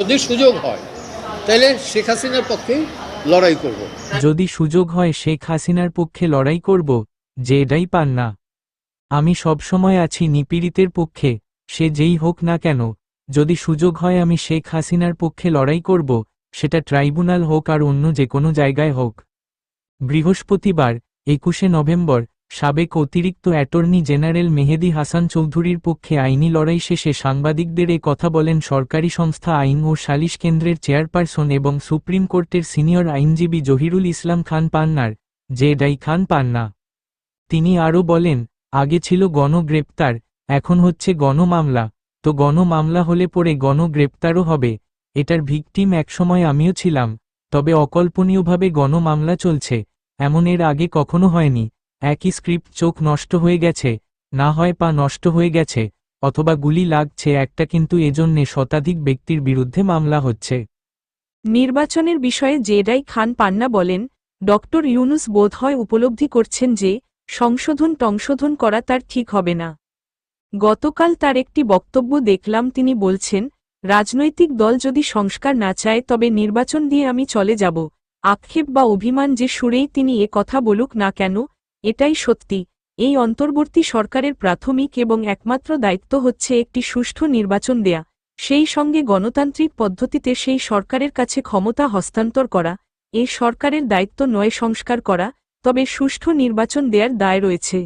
যদি সুযোগ হয় তাহলে শেখ হাসিনার পক্ষে লড়াই করব। যদি সুযোগ হয়, শেখ হাসিনার পক্ষে লড়াই করব, যে এটাই পান না। আমি সবসময় আছি নিপীড়িতের পক্ষে, সে যেই হোক না কেন, যদি সুযোগ হয়, আমি শেখ হাসিনার পক্ষে লড়াই করব, সেটা ট্রাইব্যুনাল হোক আর অন্য যে কোনো জায়গায় হোক। বৃহস্পতিবার, একুশে নভেম্বর সাবেক অতিরিক্ত অ্যাটর্নি জেনারেল মেহেদি হাসান চৌধুরীর পক্ষে আইনি লড়াই শেষে সাংবাদিকদের এ কথা বলেন সরকারি সংস্থা আইন ও সালিশ কেন্দ্রের চেয়ারপারসন এবং সুপ্রিম কোর্টের সিনিয়র আইনজীবী জহিরুল ইসলাম খান পান্নার যে ডাই খান পান্না। তিনি আরও বলেন, আগে ছিল গণগ্রেপ্তার, এখন হচ্ছে গণমামলা। তো গণমামলা হলে পরে গণগ্রেপ্তারও হবে। এটার ভিকটিম একসময় আমিও ছিলাম। তবে অকল্পনীয়ভাবে গণমামলা চলছে। এমন এর আগে কখনো হয়নি। একই স্ক্রিপ্ট চোখ নষ্ট হয়ে গেছে, না হয় পা নষ্ট হয়ে গেছে, অথবা গুলি লাগছে একটা কিন্তু এজন্যে শতাধিক ব্যক্তির বিরুদ্ধে মামলা হচ্ছে। নির্বাচনের বিষয়ে জেডাই খান পান্না বলেন, ডক্টর ইউনুস বোধহয় উপলব্ধি করছেন যে, সংশোধন টংশোধন করা তার ঠিক হবে না। গতকাল তার একটি বক্তব্য দেখলাম তিনি বলছেন, রাজনৈতিক দল যদি সংস্কার না চায় তবে নির্বাচন দিয়ে আমি চলে যাব, আক্ষেপ বা অভিমান যে সুরেই তিনি এ কথা বলুক না কেন এটাই সত্যি, এই অন্তর্বর্তী সরকারের প্রাথমিক এবং একমাত্র দায়িত্ব হচ্ছে একটি সুষ্ঠু নির্বাচন দেয়া, সেই সঙ্গে গণতান্ত্রিক পদ্ধতিতে সেই সরকারের কাছে ক্ষমতা হস্তান্তর করা এই সরকারের দায়িত্ব নয় সংস্কার করা, তবে সুষ্ঠু নির্বাচন দেয়ার দায় রয়েছে।